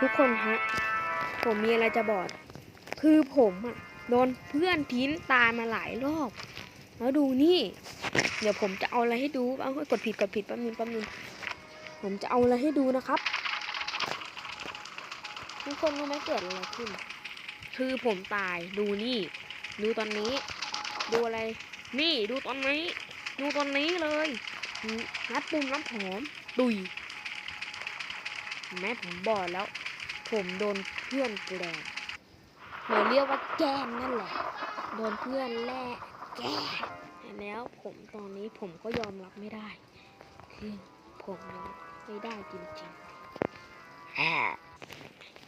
ทุกคนฮะ ผมมีอะไรจะบอก คือผมอะโดนเพื่อนทิ้นตายมาหลายรอบ แล้วดูนี่ เดี๋ยวผมจะเอาอะไรให้ดู เอากดผิดกดผิดแป๊บนึงแป๊บนึง ผมจะเอาอะไรให้ดูนะครับ ทุกคนรู้ไหมเกิดอะไรขึ้น คือผมตาย ดูนี่ ดูตอนนี้ ดูอะไร นี่ ดูตอนนี้ ดูตอนนี้เลยนัดปุ่มน้ำหอมดุยเห็นไหมผมบอกแล้ว ผมโดนเพื่อนแกล้งหรือเรียกว่าแกล้งนั่นแหละ โดนเพื่อนแล่แกล้งแล้วผมตอนนี้ผมก็ยอมรับไม่ได้ คือผมยอมไม่ได้จริงๆ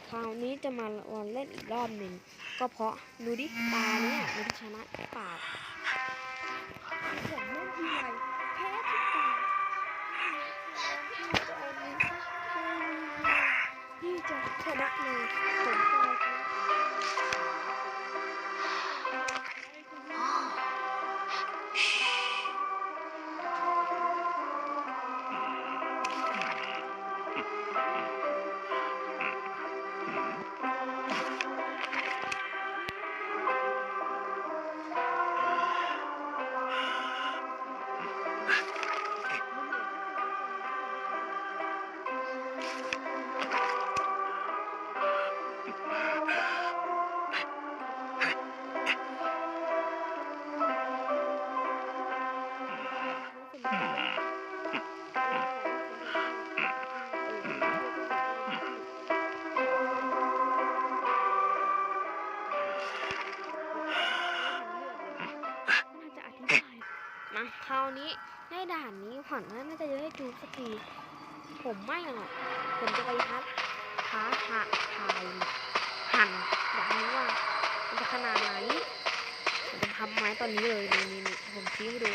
คราวนี้จะมาวันเล่นอีกรอบหนึ่งก็เพราะดูดิตาเนี่ยมันชนะป่าผ ราวนี้ในด่านนี้หวัญว่าน่าจะได้จูสักที ผมไม่หรอกผมจะไปทัดท้าทาทายหั่นอยากรู้ว่ามันจะขนาดไหนผมจะทำไม้ตอนนี้เลยนี่นี่ผมชี้ให้ดู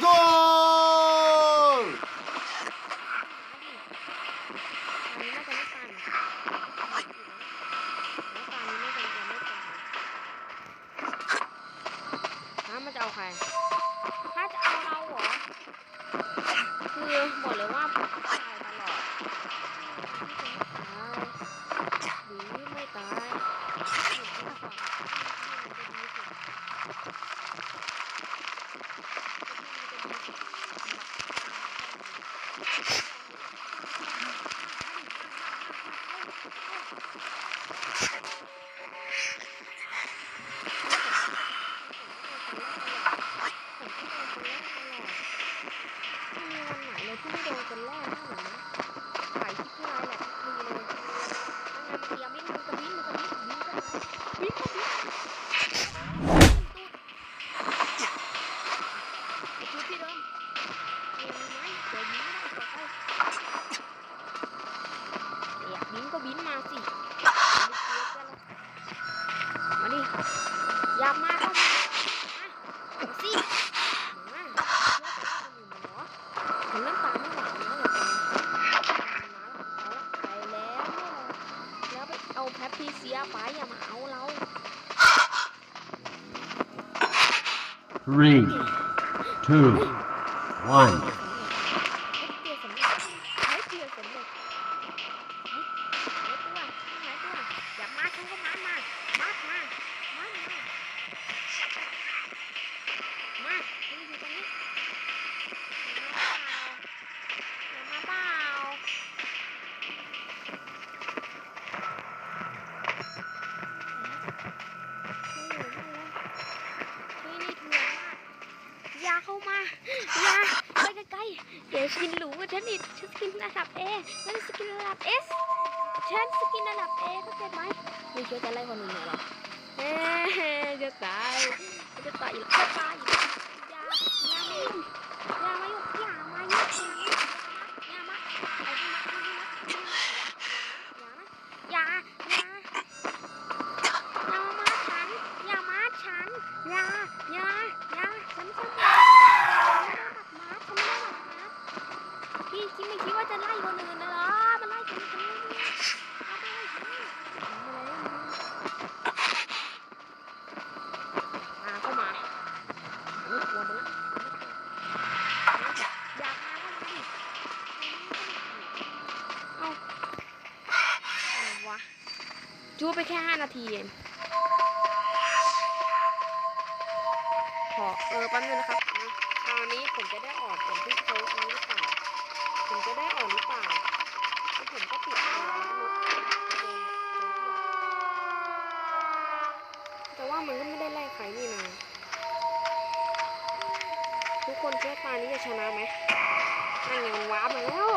Go! ถ่ายแหละทุกทีเลยนั่นไงเตรียมวิ่งมันกระวิ่งมันกระวิ่งวิ่งก็ไปวิ่งก็วิ่งไอ้ชุดที่เดิมเรียนไหมเดี๋ยวยิงได้ต่อไปอยากบินก็บินมาสิมาดิอยากมาก็มาสิมาเชื่อแต่ว่าคนอื่นมันเหรอผมเริ่มตามไม่ไหวแล้วเหรอไปแล้วแล้วไปเอาแพทพีเซี ยไปอย่ามาเอาเรา Three, two, one. ล้ๆเดี๋ยวสกินหรูกว่าฉันอีกฉันสกินระดับเอฉันสกินระดับเอสฉันสกินระดับเอเข้าใจไหมไม่ช่วยจะไล่คนอื่นเหรอเอ๊ะจะตายจะตายอีกแล้วจะตายอีกแล้วอย่าอย่ามายุ่งอย่ามายุ่งอย่ามายุ่งอย่ามาอย่ามาอย่าอย่าอย่ามาฉันอย่ามาฉันอย่าอย่าอย่าฉันฉันไม่ได้ตัดมาฉันไม่ได้ตัดมา ว่าจะไล่คนอื่นนะเหรอมันไล่คนอื่นเอาไปเลยเอามาเลยมาเข้ามาไม่กลัวมันละอยากมาก็มาดิเอาอะไรวะ จูไปแค่ห้านาทีเองขอเออแป๊บนึงนะครับคราวนี้ผมจะได้ออกผมที่เขาอันนี้หรือเปล่าผมจะได้ออกหรือเปล่าแล้วผมก็ปิดตัวแต่ว่ามันก็ไม่ได้ไล่ใครนี่นะทุกคนเชื่อตานี้จะชนะไหมนั่นไงมันว้าร์ปมาแล้ว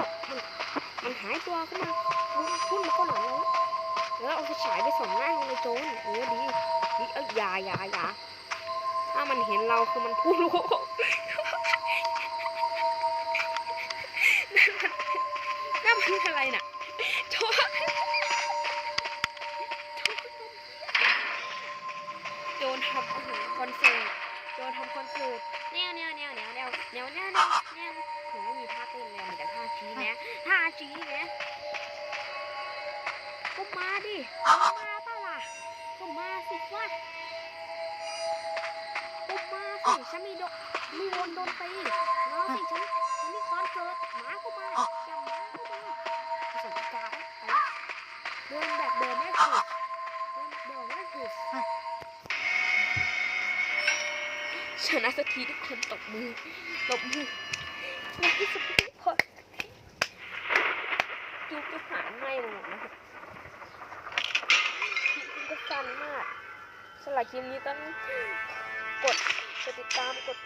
มันหายตัวขึ้นมามันพุ่งมาเข้าหลังเร แล้วเอาไฟฉายไปส่องหน้ามันเลยโจรเออดีดีเอ้ยยาอย่าอย่าถ้ามันเห็นเราคือมันพุ่งลูกนั่นมันอะไรน่ะโจรโจรทำอาหารคอนเสิร์ตโจรทำคอนเสิร์ตเนี่ยเนี่ยเนี่ยเนี่ยเนี่ยเนี่ยเนี่ยเนี่ยเนี่ยโหไม่มีท่าเต้นเลยมีแต่ท่าชี้แนะท่าชี้แนะ มาดิก็มาเปล่าล่ะก็มาสิวะก็มาสิฉันมีดกมีวงดนตรีมาสิฉันฉันมีคอนเสิร์ตมาก็มาอย่ามาก็มาสมกาไปเดินแบบเดินไม่ถูกเดินแบบเดินไม่ถูกชนะสักทีทุกคนตบมือตบมือในที่สุดทุกคนจูบก็หาไม้มาหมดนะครับ สั้นมากสำหรับคลิปนี้ต้องกดกดติดตามกด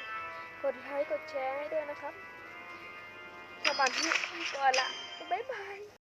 กดไลค์กดแชร์ให้ด้วยนะครับสำหรับที่ก่อนละบ๊ายบาย